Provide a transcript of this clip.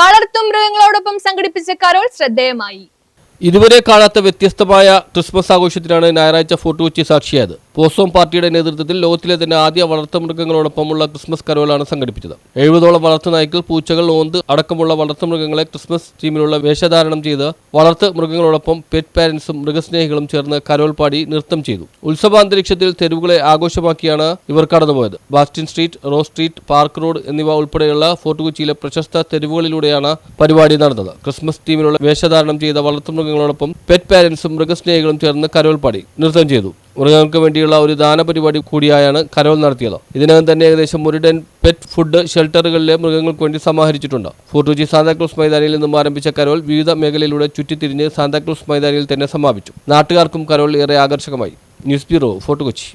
വളർത്തു മൃഗങ്ങളോടൊപ്പം സംഘടിപ്പിച്ച കരോൾ ശ്രദ്ധേയമായി. ഇതുവരെ കാണാത്ത വ്യത്യസ്തമായ ക്രിസ്മസ് ആഘോഷത്തിനാണ് ഞായറാഴ്ച ഫോർട്ട് കൊച്ചി സാക്ഷിയായത്. പോസോം പാർട്ടിയുടെ നേതൃത്വത്തിൽ ലോകത്തിലെ തന്നെ ആദ്യ വളർത്തുമൃഗങ്ങളോടൊപ്പമുള്ള ക്രിസ്മസ് കരോലാണ് സംഘടിപ്പിച്ചത്. എഴുപതോളം വളർത്തുനായ്ക്കൾ പൂച്ചകൾ ഓന്ത് അടക്കമുള്ള വളർത്തുമൃഗങ്ങളെ ക്രിസ്മസ് ടീമിലുള്ള വേഷധാരണം ചെയ്ത് വളർത്തു മൃഗങ്ങളോടൊപ്പം പെറ്റ് പാരൻസും മൃഗസ്നേഹികളും ചേർന്ന് കരോൾ പാടി നൃത്തം ചെയ്തു. ഉത്സവാന്തരീക്ഷത്തിൽ തെരുവുകളെ ആഘോഷമാക്കിയാണ് ഇവർ കടന്നുപോയത്. Bastin street rose street park road എന്നിവ ഉൾപ്പെടെയുള്ള ഫോർട്ട് കൊച്ചിയിലെ പ്രശസ്ത തെരുവുകളിലൂടെയാണ് പരിപാടി നടന്നത്. ക്രിസ്മസ് ടീമിലുള്ള വേഷധാരണം ചെയ്ത വളർത്തുമൃഗങ്ങളോടൊപ്പം പെറ്റ് പാരൻസും മൃഗസ്നേഹികളും ചേർന്ന് കരോൾ പാടി നൃത്തം ചെയ്തു. മൃഗങ്ങൾക്ക് വേണ്ടിയുള്ള ഒരു ദാന പരിപാടി കൂടിയായാണ് കരോൾ നടത്തിയത്. ഇതിനകം തന്നെ ഏകദേശം ഒരു പെറ്റ് ഫുഡ് ഷെൽട്ടറുകളിലെ മൃഗങ്ങൾക്ക് വേണ്ടി സമാഹരിച്ചിട്ടുണ്ട്. ഫോർട്ടുചി സാന്താക്രൂസ് മൈതാനിയിൽ നിന്നും ആരംഭിച്ച കരോൾ വിവിധ മേഖലയിലൂടെ ചുറ്റിത്തിരിഞ്ഞ് സാന്താക്രൂസ് മൈതാനിയിൽ തന്നെ സമാപിച്ചു. നാട്ടുകാർക്കും കരോൾ ഏറെ ആകർഷകമായി. News bureau fort Kochi.